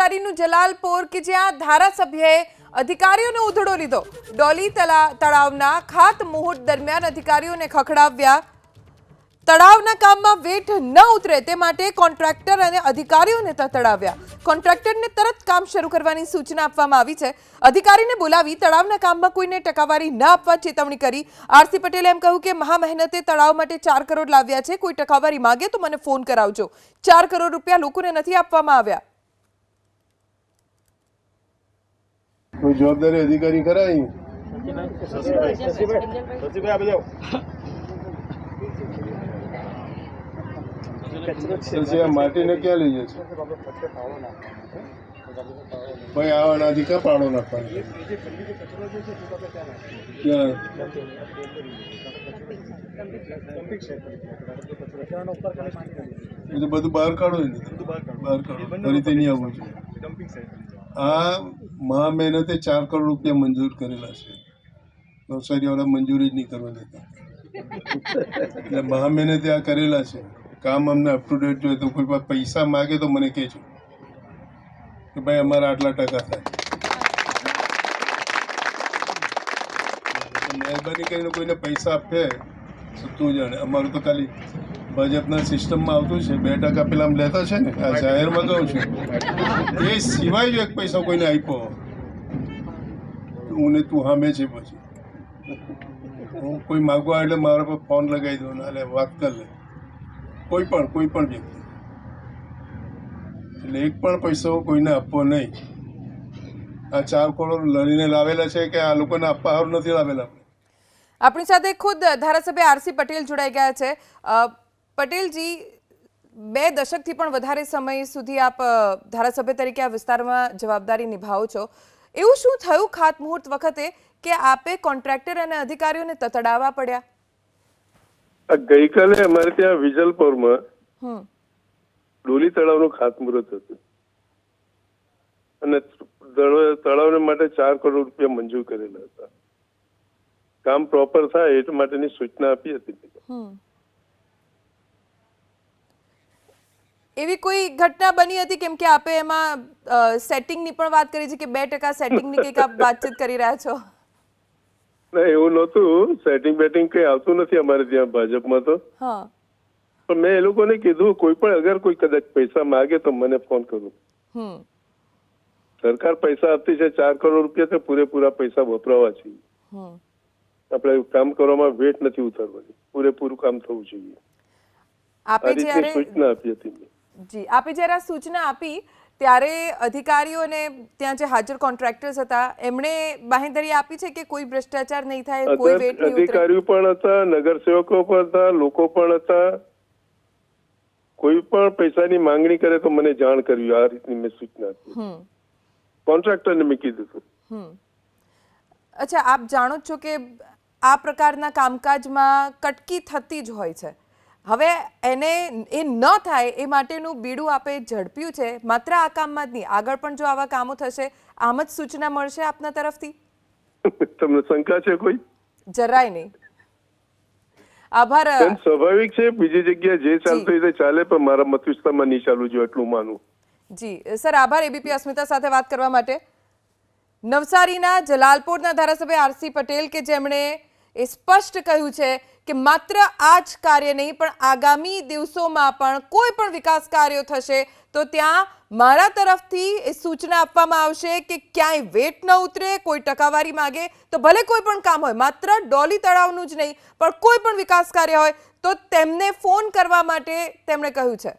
નવસારીનું જલાલપોર કે જ્યાં ધારાસભ્યએ અધિકારીઓનો ઉધડો લીધો. ડોલી તળા- તળાવના ખાત મુહૂર્ત દરમિયાન અધિકારીઓને ખખડાવ્યા. તળાવના કામમાં વેઠ ન ઉતરે તે માટે કોન્ટ્રાક્ટર અને અધિકારીઓને તતડાવ્યા. કોન્ટ્રાક્ટરને તરત કામ શરૂ કરવાની સૂચના આપવામાં આવી છે. અધિકારીને બોલાવી તળાવના કામમાં કોઈને ટકાવારી ન આપવા ચેતવણી કરી. આરસી પટેલે એમ કહ્યું કે મહા મહેનતે તળાવ માટે ચાર કરોડ લાવ્યા છે. કોઈ ટકાવારી માગે તો મને ફોન કરાવજો. ચાર કરોડ રૂપિયા લોકોને નથી આપવામાં આવ્યા. કોઈ જવાબદારી અધિકારી પછી માટીને ક્યાં લઈ જશે ભાઈ આ અનાથી ક્યાં? પાડો નાખવાની બધું બહાર કાઢો ને બહાર કાઢો. ફરીથી નહીં આવવું જોઈએ. આ મહા મહેનતે ચાર કરોડ રૂપિયા મંજૂર કરેલા છે. નવસારીવાળા મંજૂરી જ નહીં કરવા દેતા. એટલે મહા મહેનતે આ કરેલા છે. કામ અમને અપ ટુ ડેટ જોઈએ તો કોઈ પાસે પૈસા માગે તો મને કહેજો. કે ભાઈ અમારા આટલા ટકા થાય. મહેરબાની કરીને કોઈને પૈસા આપે તો તું જાણે. અમારું તો ખાલી ભાજપના સિસ્ટમમાં આવતું છે, બે ટકા પેલા લેતા છે ને, આ જાહેરમાં કહું છું. એ સિવાય જો એક પૈસા કોઈને આપ્યો, હું ને તું સામે છે પછી. હું કોઈ માગવા એટલે મારા પર ફોન લગાવી દઉં એટલે વાત કરી લે. કોઈ પણ કોઈ પણ વ્યક્તિ. એટલે એક પણ પૈસો કોઈને આપવો નહીં. આ ચાર કરોડ લડીને લાવેલા છે કે આ લોકોને આપવા સારું નથી લાવેલા. આપણી સાથે ખુદ ધારાસભ્ય આરસી પટેલ જોડાઈ ગયા છે. પટેલજી બે દશકથી પણ વધારે સમય સુધી આપ ધારાસભ્ય તરીકે આ વિસ્તારમાં જવાબદારી નિભાવો છો. એવું શું થયું ખાતમુહૂર્ત વખતે કે આપે કોન્ટ્રાક્ટર અને અધિકારીઓને તતડાવવા પડ્યા? ગઈકાલે અમારે ત્યાં વિજલપુરમાં ડોલી તળાવનું ખાતમુહૂર્ત હતું. અને તળાવ- તળાવને માટે ચાર કરોડ રૂપિયા મંજૂર કરેલા હતા. કામ પ્રોપર થાય એ માટેની સૂચના આપી હતી. એવી કોઈ ઘટના બની હતી કેમ કે આપે એમાં સેટિંગની પણ વાત કરી છે કે બે ટકા સેટિંગની કંઈક આપ વાતચીત કરી રહ્યા છો? ના એવું નહોતું. સેટિંગ બેટિંગ કઈ આવતું નથી અમારે ત્યાં ભાજપમાં તો. હા. પણ મેં એ લોકોને કીધું કોઈ પણ અગર કોઈ કદાચ પૈસા માગે તો મને ફોન કરું. હમ. સરકાર પૈસા આપતી છે ચાર કરોડ રૂપિયા તો પૂરેપૂરા પૈસા વપરાવા જોઈએ આપણે કામ કરવામાં વેટ નથી ઉતારવાની. પૂરેપૂરું કામ થવું જોઈએ. આપે જ્યારે સૂચના આપી હતી. જી આપે જ્યારે સૂચના આપી ત્યારે અધિકારીઓને ત્યાં જે હાજર કોન્ટ્રાક્ટર્સ હતા એમણે બાંહેધરી આપી છે કે કોઈ ભ્રષ્ટાચાર નહીં થાય કોઈ વેટ અધિકારીઓ પણ હતા નગરસેવકો પણ હતા લોકો પણ હતા. કોઈ પણ પૈસાની માંગણી કરે તો મને જાણ કરવી આ રીતની મેં સૂચના આપી. હમ. કોન્ટ્રાક્ટરને મેં કીધું હતું. હમ. અચ્છા આપ જાણો છો કે આ પ્રકારના કામકાજમાં કટકી થતી જ હોય છે. હવે એને એ ન થાય એ માટેનું બીડું આપે ઝડપ્યું છે. માત્ર આ કામમાં જ નહીં આગળ પણ જો આવા કામો થશે આમ જ સૂચના મળશે આપના તરફથી? તમને શંકા છે કોઈ? જરાય નહીં. આભાર સ્વાભાવિક છે બીજી જગ્યાએ જે ચાલતું એ ચાલે પણ મારા મત વિસ્તારમાં નહીં ચાલવું જોઈએ એટલું માનું. જી સર આભાર એબીપી અસ્મિતા સાથે વાત કરવા માટે. નવસારીના જલાલપુરના ધારાસભ્ય આરસી પટેલ કે જેમણે એ સ્પષ્ટ કહ્યું છે કે માત્ર આ જ કાર્ય નહીં, પણ આગામી દિવસોમાં પણ કોઈ પણ વિકાસ કાર્યો થશે, તો ત્યાં મારા તરફથી એ સૂચના આપવામાં આવશે કે ક્યાંય વેટ ન ઉતરે, કોઈ ટકાવારી માગે, તો ભલે કોઈ પણ કામ હોય, માત્ર ડોલી તળાવનું જ નહીં, પણ કોઈ પણ વિકાસ કાર્ય હોય, તો તેમને ફોન કરવા માટે તેમણે કહ્યું છે.